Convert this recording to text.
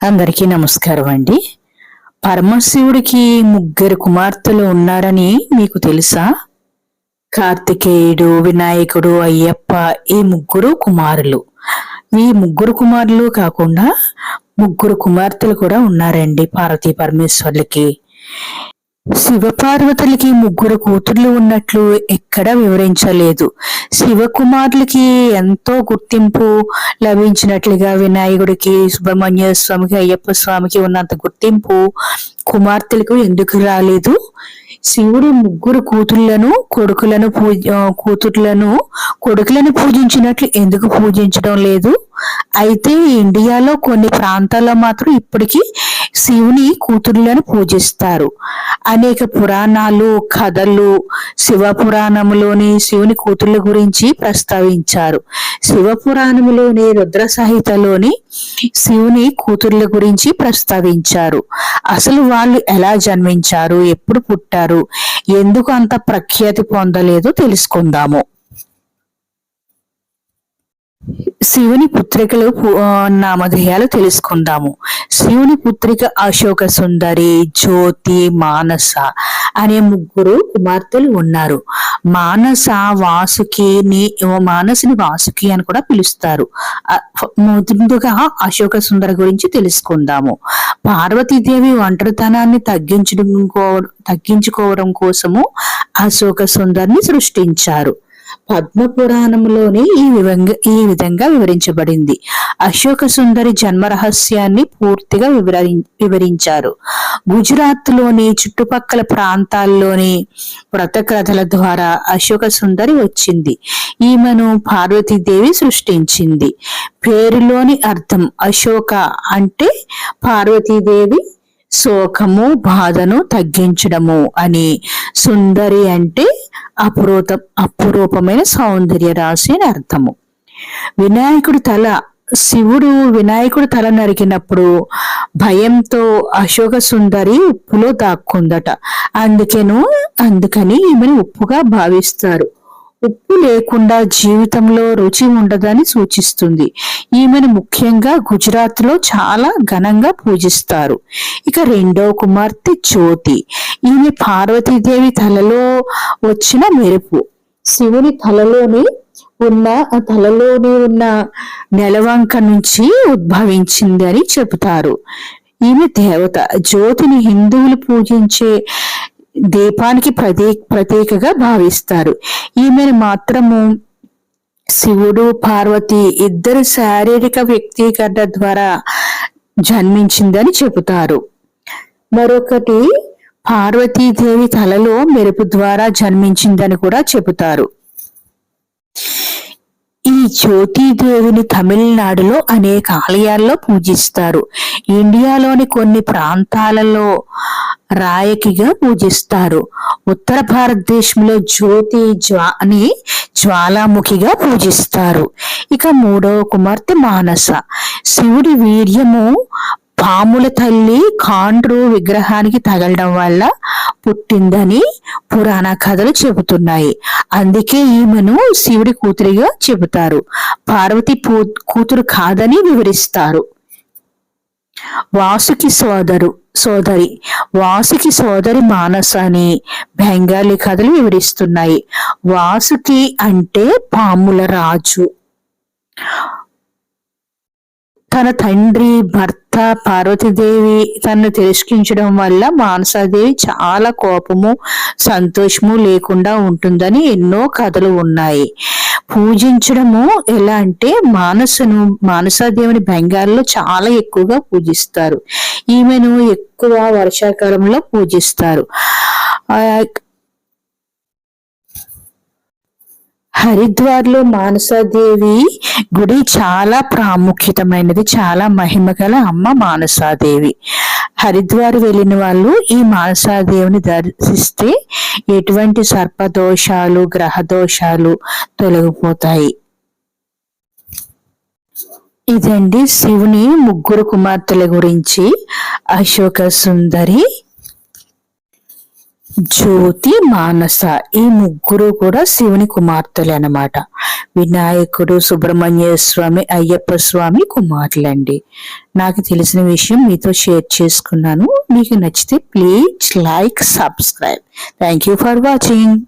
అందరికీ నమస్కారం అండి. పరమశివుడికి ముగ్గురు కుమార్తెలు ఉన్నారని మీకు తెలుసా? కార్తికేయుడు వినాయకుడు అయ్యప్ప ఈ ముగ్గురు కుమారులు. ఈ ముగ్గురు కుమారులు కాకుండా ముగ్గురు కుమార్తెలు కూడా ఉన్నారండి పార్వతీ పరమేశ్వర్లకి. శివపార్వతులకి ముగ్గురు కూతుర్లు ఉన్నట్లు ఎక్కడా వివరించలేదు. శివకుమారులకి ఎంతో గుర్తింపు లభించినట్లుగా వినాయకుడికి సుబ్రహ్మణ్య స్వామికి అయ్యప్ప స్వామికి ఉన్నంత గుర్తింపు కుమార్తెలకు ఎందుకు రాలేదు? శివుడు ముగ్గురు కూతుళ్ళను కొడుకులను పూజ కూతుర్లను కొడుకులను పూజించినట్లు ఎందుకు పూజించడం లేదు? అయితే ఇండియాలో కొన్ని ప్రాంతాల్లో మాత్రం ఇప్పటికీ శివుని కూతుర్లను పూజిస్తారు. అనేక పురాణాలు కథలు శివ పురాణములోని శివుని కూతుర్ల గురించి ప్రస్తావించారు. శివ పురాణములోని రుద్ర సహితలోని శివుని కూతుర్ల గురించి ప్రస్తావించారు. అసలు వాళ్ళు ఎలా జన్మించారు? ఎప్పుడు పుట్టారు? ఎందుకు అంత ప్రఖ్యాతి పొందలేదో తెలుసుకుందాము. శివుని పుత్రికలు నామధేయాలు తెలుసుకుందాము. శివుని పుత్రిక అశోక సుందరి జ్యోతి మానస అనే ముగ్గురు కుమార్తెలు ఉన్నారు. మానస వాసుకిని మానసిని వాసుకి అని కూడా పిలుస్తారు. ముందుగా అశోక సుందర గురించి తెలుసుకుందాము. పార్వతీదేవి ఒంటరితనాన్ని తగ్గించడం తగ్గించుకోవడం కోసము అశోక సుందర్ని సృష్టించారు. పద్మ పురాణంలోని ఈ విధంగా ఈ విధంగా వివరించబడింది. అశోక సుందరి జన్మ రహస్యాన్ని పూర్తిగా వివరి వివరించారు. గుజరాత్లోని చుట్టుపక్కల ప్రాంతాల్లోని వ్రతకథల ద్వారా అశోక సుందరి వచ్చింది. ఈమెను పార్వతీదేవి సృష్టించింది. పేరులోని అర్థం అశోక అంటే పార్వతీదేవి శోకము బాధను తగ్గించడము అని. సుందరి అంటే అపురూత అపురూపమైన సౌందర్య రాశి అని అర్థము. వినాయకుడి తల శివుడు వినాయకుడి తల నరికినప్పుడు భయంతో అశోక సుందరి ఉప్పులో దాక్కుందట. అందుకేను అందుకని ఈమెను ఉప్పుగా భావిస్తారు. ఉప్పు లేకుండా జీవితంలో రుచి ఉండదని సూచిస్తుంది. ఈమెను ముఖ్యంగా గుజరాత్లో చాలా ఘనంగా పూజిస్తారు. ఇక రెండో కుమార్తె జ్యోతి. ఈమె పార్వతీదేవి తలలో వచ్చిన మెరుపు. శివుని తలలోని ఉన్న ఆ తలలోని ఉన్న నెలవంక నుంచి ఉద్భవించింది అని చెబుతారు. ఈమె దేవత. జ్యోతిని హిందువులు పూజించే దీపానికి ప్రతీ ప్రతీకగా భావిస్తారు. ఈమెను మాత్రము శివుడు పార్వతి ఇద్దరు శారీరక వ్యక్తీకరణ ద్వారా జన్మించిందని చెబుతారు. మరొకటి పార్వతీదేవి తలలో మెరుపు ద్వారా జన్మించిందని కూడా చెబుతారు. జ్యోతిదేవిని తమిళనాడులో అనేక ఆలయాల్లో పూజిస్తారు. ఇండియాలోని కొన్ని ప్రాంతాలలో రాయకిగా పూజిస్తారు. ఉత్తర భారతదేశంలో జ్యోతి జ్వా అని జ్వాలాముఖిగా పూజిస్తారు. ఇక మూడవ కుమార్తె మానస. శివుడి వీర్యము పాముల తల్లి కాండ్రు విగ్రహానికి తగలడం వల్ల పుట్టిందని పురాణ కథలు చెబుతున్నాయి. అందుకే ఈమెను శివుడి కూతురిగా చెబుతారు. పార్వతి కూతురు కాదని వివరిస్తారు. వాసుకి సోదరు సోదరి. వాసుకి సోదరి మానస అని బెంగాలీ కథలు వివరిస్తున్నాయి. వాసుకి అంటే పాముల రాజు. తన తండ్రి భర్త పార్వతీదేవి తనను తిరస్కరించడం వల్ల మానసాదేవి చాలా కోపము సంతోషము లేకుండా ఉంటుందని ఎన్నో కథలు ఉన్నాయి. పూజించడము ఎలా అంటే మానసను మానసాదేవిని బెంగాల్లో చాలా ఎక్కువగా పూజిస్తారు. ఈమెను ఎక్కువ వర్షాకాలంలో పూజిస్తారు. హరిద్వార్లో మానసాదేవి గుడి చాలా ప్రాముఖ్యతమైనది చాలా మహిమ గల అమ్మ మానసాదేవి. హరిద్వార్ వెళ్ళిన వాళ్ళు ఈ మానసాదేవిని దర్శిస్తే ఎటువంటి సర్పదోషాలు గ్రహ దోషాలు తొలగిపోతాయి. ఇదండి శివుని ముగ్గురు కుమార్తెల గురించి అశోక సుందరి జ్యోతి మానస ఈ ముగ్గురు కూడా శివుని కుమార్తెలు అనమాట వినాయకుడు సుబ్రహ్మణ్య స్వామి అయ్యప్ప స్వామి కుమారులండి. నాకు తెలిసిన విషయం మీతో షేర్ చేసుకున్నాను. మీకు నచ్చితే please like subscribe. Thank you for watching.